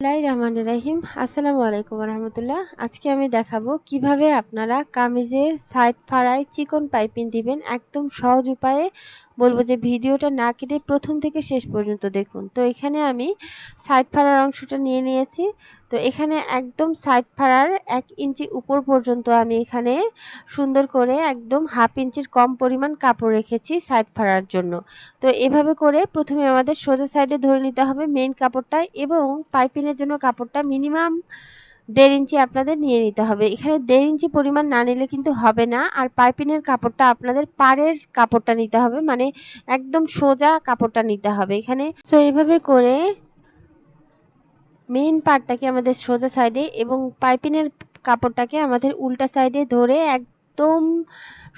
বিসমিল্লাহির রহমান রাহিম। আসসালামু আলাইকুম রহমতুল্লাহ আজকে আমি দেখাবো কীভাবে আপনারা কামিজের সাইড ফাড়ায় চিকন পাইপিং দিবেন একদম সহজ উপায়ে। বলব যে ভিডিওটা না কেটে প্রথম থেকে শেষ পর্যন্ত দেখুন। তো এখানে আমি সাইড ফাড়ার অংশটা নিয়ে নিয়েছি। তো এখানে একদম সাইড ফাড়ার এক ইঞ্চি উপর পর্যন্ত আমি এখানে সুন্দর করে একদম হাফ ইঞ্চির কম পরিমাণ কাপড় রেখেছি সাইড ফাড়ার জন্য। তো এভাবে করে প্রথমে আমাদের সোজা সাইডে ধরে নিতে হবে মেন কাপড়টা এবং পাইপিংয়ের জন্য কাপড়টা মিনিমাম দেড় ইঞ্চি আপনাদের নিয়ে নিতে হবে। এখানে দেড় ইঞ্চি পরিমাণ না নিলে কিন্তু হবে না। আর পাইপিনের কাপড়টা আপনাদের পাড়ের কাপড়টা নিতে হবে মানে একদম সোজা কাপড়টা নিতে হবে এখানে। সো এভাবে করে মেইন পার্টটাকে আমাদের সোজা সাইডে এবং পাইপিনের কাপড়টাকে আমাদের উল্টা সাইডে ধরে একদম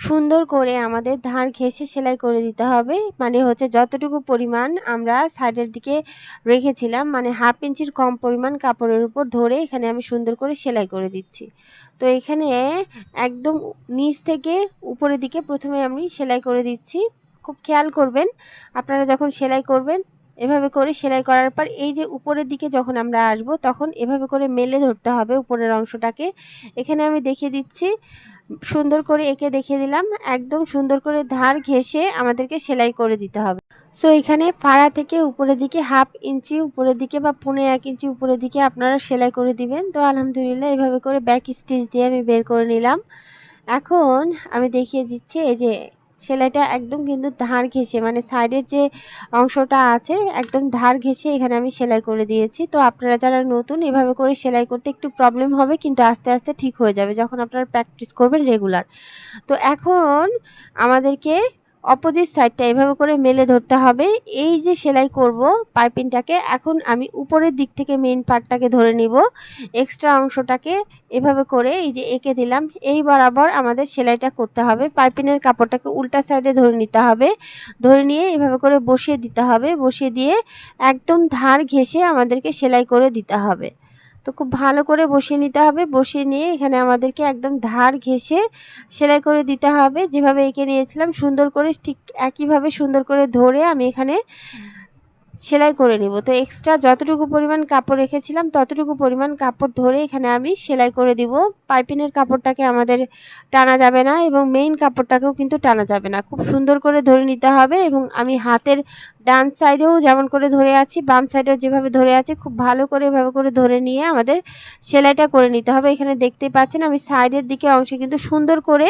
সুন্দর করে আমাদের ধার ঘেঁষে সেলাই করে দিতে হবে। মানে হচ্ছে যতটুকু পরিমাণ আমরা সাইডের দিকে রেখেছিলাম মানে হাফ ইঞ্চির কম পরিমাণ কাপড়ের উপর ধরে এখানে আমি সুন্দর করে সেলাই করে দিচ্ছি। তো এখানে একদম নিচ থেকে উপরের দিকে প্রথমে আমি সেলাই করে দিচ্ছি। খুব খেয়াল করবেন, আপনারা যখন সেলাই করবেন এভাবে করে সেলাই করার পর এই যে উপরের দিকে যখন আমরা আসব, তখন এভাবে করে মেলে ধরতে হবে উপরের অংশটাকে। এখানে আমি দেখিয়ে দিচ্ছি, সুন্দর করে এঁকে দেখিয়ে দিলাম। একদম সুন্দর করে ধার ঘেঁষে আমাদেরকে সেলাই করে দিতে হবে। সো এখানে ফাড়া থেকে উপরের দিকে হাফ ইঞ্চি, উপরের দিকে বা পনেরো এক ইঞ্চি উপরের দিকে আপনারা সেলাই করে দিবেন। তো, আলহামদুলিল্লাহ, এভাবে করে ব্যাক স্টিচ দিয়ে আমি বের করে নিলাম। এখন আমি দেখিয়ে দিচ্ছি এই যে সেলাইটা একদম কিন্তু ধার ঘেঁষে মানে সাইডের যে অংশটা আছে একদম ধার ঘেঁষে এখানে আমি সেলাই করে দিয়েছি। তো আপনারা যারা নতুন এভাবে করে সেলাই করতে একটু প্রবলেম হবে, কিন্তু আস্তে আস্তে ঠিক হয়ে যাবে যখন আপনারা প্র্যাকটিস করবেন রেগুলার তো এখন আমাদেরকে অপোজিট সাইডটা এভাবে করে মেলে ধরতে হবে। এই যে সেলাই করব পাইপিংটাকে এখন আমি উপরের দিক থেকে মেইন পার্টটাকে ধরে নিব। এক্সট্রা অংশটাকে এভাবে করে এই যে এঁকে দিলাম। এই বরাবর আমাদের সেলাইটা করতে হবে। পাইপিনের কাপড়টাকে উল্টা সাইডে ধরে নিতে হবে। ধরে নিয়ে এভাবে করে বসিয়ে দিতে হবে। বসিয়ে দিয়ে একদম ধার ঘেঁষে আমাদেরকে সেলাই করে দিতে হবে। তো খুব ভালো করে বসিয়ে নিতে হবে। বসিয়ে নিয়ে এখানে আমাদেরকে একদম ধার ঘেঁষে সেলাই করে দিতে হবে। যেভাবে এঁকে নিয়েছিলাম সুন্দর করে ঠিক একইভাবে সুন্দর করে ধরে আমি এখানে সেলাই করে নিব। তো এক্সট্রা যতটুকু পরিমাণ কাপড় রেখেছিলাম ততটুকু পরিমাণ কাপড় ধরে এখানে আমি সেলাই করে দিব। পাইপিনের কাপড়টাকে আমাদের টানা যাবে না এবং মেইন কাপড়টাকেও কিন্তু টানা যাবে না। খুব সুন্দর করে ধরে নিতে হবে এবং আমি হাতের ডান সাইডেও যেমন করে ধরে আছি, বাম সাইডেও যেভাবে ধরে আছি, খুব ভালো করে এভাবে করে ধরে নিয়ে আমাদের সেলাইটা করে নিতে হবে। এখানে দেখতে পাচ্ছেন আমি সাইডের দিকে অংশে কিন্তু সুন্দর করে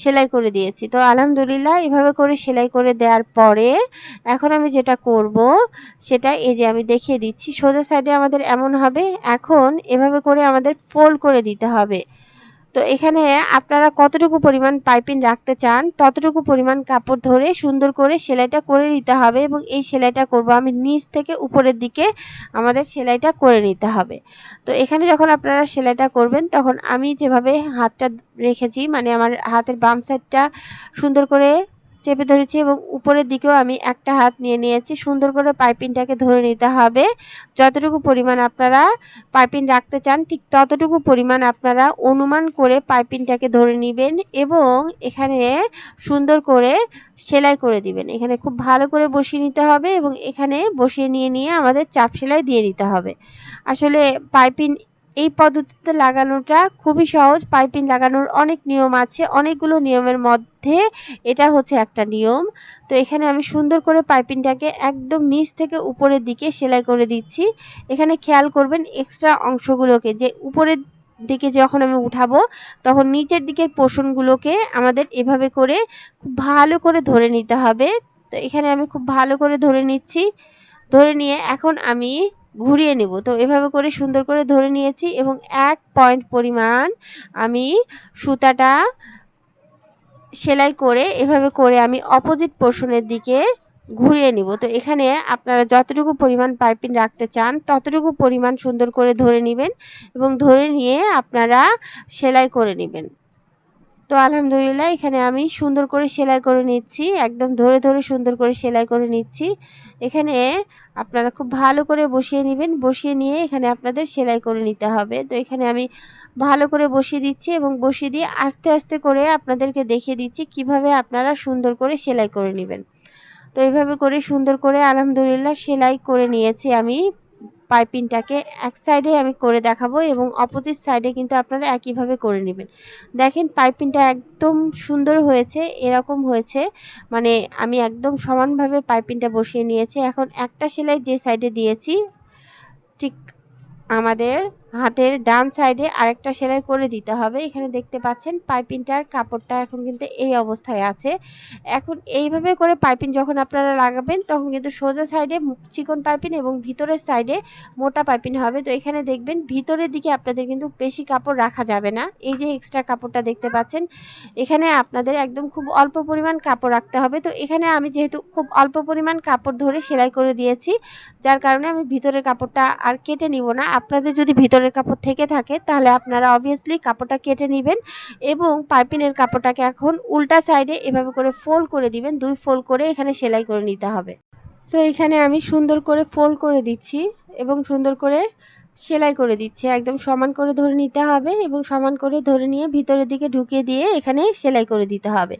সেলাই করে দিয়েছি। তো আলহামদুলিল্লাহ এভাবে করে সেলাই করে দেওয়ার পরে এখন আমি যেটা করব, সেটা এই যে আমি দেখিয়ে দিচ্ছি। সোজা সাইডে আমাদের এমন হবে, এখন এভাবে করে আমাদের ফোল্ড করে দিতে হবে। তো এখানে আপনারা কতটুকু পরিমাণ পাইপিং রাখতে চান, ততটুকু পরিমাণ কাপড় ধরে সুন্দর করে সেলাইটা করে নিতে হবে এবং এই সেলাইটা করব আমি নিচ থেকে উপরের দিকে আমাদের সেলাইটা করে নিতে হবে। তো এখানে যখন আপনারা সেলাইটা করবেন, তখন আমি যেভাবে হাতটা রেখেছি মানে আমার হাতের বাম সাইডটা সুন্দর করে চেপে ধরেছি এবং উপরের দিকেও আমি একটা হাত নিয়ে নিয়েছি। সুন্দর করে পাইপিংটাকে ধরে নিতে হবে। যতটুকু পরিমাণ আপনারা পাইপিং রাখতে চান, ঠিক ততটুকু পরিমাণ আপনারা অনুমান করে পাইপিংটাকে ধরে নেবেন এবং এখানে সুন্দর করে সেলাই করে দিবেন। এখানে খুব ভালো করে বসিয়ে নিতে হবে এবং এখানে বসিয়ে নিয়ে নিয়ে আমাদের চাপ সেলাই দিয়ে নিতে হবে। আসলে পাইপিং এই পদ্ধতিতে লাগানোটা খুবই সহজ। পাইপিং লাগানোর অনেক নিয়ম আছে। অনেকগুলো নিয়মের মধ্যে এটা হচ্ছে একটা নিয়ম। তো এখানে আমি সুন্দর করে পাইপিংটাকে একদম নিচ থেকে উপরের দিকে সেলাই করে দিচ্ছি। এখানে খেয়াল করবেন এক্সট্রা অংশগুলোকে যে উপরের দিকে যখন আমি উঠাবো, তখন নিচের দিকের পোষণগুলোকে আমাদের এভাবে করে খুব ভালো করে ধরে নিতে হবে। তো এখানে আমি খুব ভালো করে ধরে নিচ্ছি। ধরে নিয়ে এখন আমি ঘুরিয়ে নেব। তো এভাবে করে সুন্দর করে ধরে নিয়েছি এবং এক পয়েন্ট পরিমাণ আমি সুতাটা সেলাই করে এভাবে করে আমি অপোজিট পোর্শনের দিকে ঘুরিয়ে নিব। তো এখানে আপনারা যতটুকু পরিমাণ পাইপিং রাখতে চান, ততটুকু পরিমাণ সুন্দর করে ধরে নেবেন এবং ধরে নিয়ে আপনারা সেলাই করে নেবেন। তো আলহামদুলিল্লাহ, এখানে আমি সুন্দর করে সেলাই করে নিচ্ছি, একদম ধরে ধরে সুন্দর করে সেলাই করে নিচ্ছি। এখানে আপনারা খুব ভালো করে বসিয়ে নেবেন, বসিয়ে নিয়ে এখানে আপনাদের সেলাই করে নিতে হবে। তো এখানে আমি ভালো করে বসিয়ে দিচ্ছি এবং বসিয়ে দিয়ে আস্তে আস্তে করে আপনাদেরকে দেখিয়ে দিচ্ছি কীভাবে আপনারা সুন্দর করে সেলাই করে নেবেন। তো এইভাবে করে সুন্দর করে আলহামদুলিল্লাহ সেলাই করে নিয়েছি আমি পাইপিংটাকে এক সাইডে আমি করে দেখাবো এবং অপোজিট সাইডে কিন্তু আপনারা একইভাবে করে নেবেন। দেখেন পাইপিংটা একদম সুন্দর হয়েছে, এরকম হয়েছে। মানে আমি একদম সমানভাবে পাইপিংটা বসিয়ে নিয়েছি। এখন একটা সেলাই যে সাইডে দিয়েছি, ঠিক আমাদের হাতের ডান সাইডে আরেকটা সেলাই করে দিতে হবে। এখানে দেখতে পাচ্ছেন পাইপিংটার কাপড়টা এখন কিন্তু এই অবস্থায় আছে। এখন এইভাবে করে পাইপিং যখন আপনারা লাগাবেন, তখন কিন্তু সোজা সাইডে চিকন পাইপিং এবং ভিতরের সাইডে মোটা পাইপিং হবে। তো এখানে দেখবেন ভিতরের দিকে আপনাদের কিন্তু বেশি কাপড় রাখা যাবে না। এই যে এক্সট্রা কাপড়টা দেখতে পাচ্ছেন, এখানে আপনাদের একদম খুব অল্প পরিমাণ কাপড় রাখতে হবে। তো এখানে আমি যেহেতু খুব অল্প পরিমাণ কাপড় ধরে সেলাই করে দিয়েছি, যার কারণে আমি ভিতরের কাপড়টা আর কেটে নিব না। আপনাদের যদি ভিতরের কাপড় থেকে থাকে, তাহলে আপনারা অবভিয়াসলি কাপড়টা কেটে নেবেন এবং পাইপিনের কাপড়টাকে এখন উল্টা সাইডে এভাবে করে ফোল্ড করে দিবেন, দুই ফোল্ড করে এখানে সেলাই করে নিতে হবে। সো এখানে আমি সুন্দর করে ফোল্ড করে দিচ্ছি এবং সুন্দর করে সেলাই করে দিচ্ছি। একদম সমান করে ধরে নিতে হবে এবং সমান করে ধরে নিয়ে ভিতরের দিকে ঢুকিয়ে দিয়ে এখানে সেলাই করে দিতে হবে।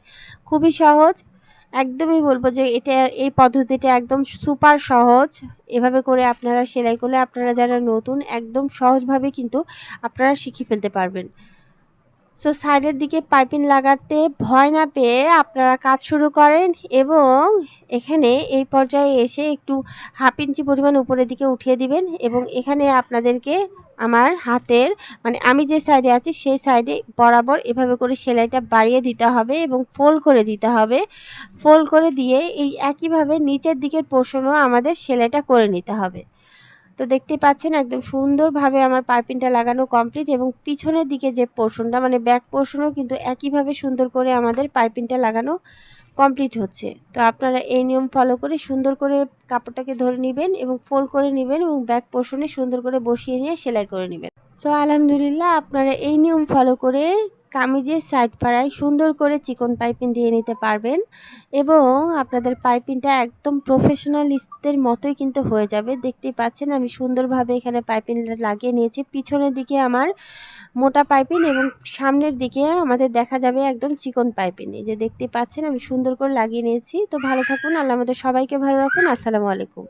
খুবই সহজ একদমই বলব যে এটা, এই পদ্ধতিটা একদম সুপার সহজ। এভাবে করে আপনারা সেলাই করলে আপনারা যারা নতুন, একদম সহজভাবে কিন্তু আপনারা শিখে ফেলতে পারবেন। সো সাইডের দিকে পাইপিং লাগাতে ভয় না পেয়ে আপনারা কাজ শুরু করেন এবং এখানে এই পর্যায়ে এসে একটু হাফ ইঞ্চি পরিমাণ উপরের দিকে উঠিয়ে দিবেন এবং এখানে আপনাদেরকে আমার হাতের মানে আমি যে সাইডে আছি সেই সাইডে বরাবর এভাবে করে সেলাইটা বাড়িয়ে দিতে হবে এবং ফোল্ড করে দিতে হবে। ফোল্ড করে দিয়ে এই একইভাবে নিচের দিকের পোর্শনও আমাদের সেলাইটা করে নিতে হবে। তো দেখতে পাচ্ছেন একদম সুন্দরভাবে আমার পাইপিংটা লাগানো কমপ্লিট এবং পিছনের দিকে যে পোর্শনটা মানে ব্যাক পোর্শনও কিন্তু একইভাবে সুন্দর করে আমাদের পাইপিংটা লাগানো কমপ্লিট হচ্ছে। তো আপনারা এই নিয়ম ফলো করে সুন্দর করে কাপড়টাকে ধরে নেবেন এবং ফোল্ড করে নেবেন এবং ব্যাক পোর্শনে সুন্দর করে বসিয়ে নিয়ে সেলাই করে নেবেন। সো আলহামদুলিল্লাহ আপনারা এই নিয়ম ফলো করে কামিজের সাইড পাড়ায় সুন্দর করে চিকন পাইপিং দিয়ে নিতে পারবেন এবং আপনাদের পাইপিংটা একদম প্রফেশনালিস্টদের মতোই কিন্তু হয়ে যাবে। দেখতেই পাচ্ছেন আমি সুন্দরভাবে এখানে পাইপিং লাগিয়ে নিয়েছি। পিছনের দিকে আমার মোটা পাইপিং এবং সামনের দিকে আমাদের দেখা যাবে একদম চিকন পাইপিং। এই যে দেখতে পাচ্ছেন আমি সুন্দর করে লাগিয়ে নিয়েছি। তো ভালো থাকুন, আল্লাহ আমাদের সবাইকে ভালো রাখুন। আসসালামু আলাইকুম।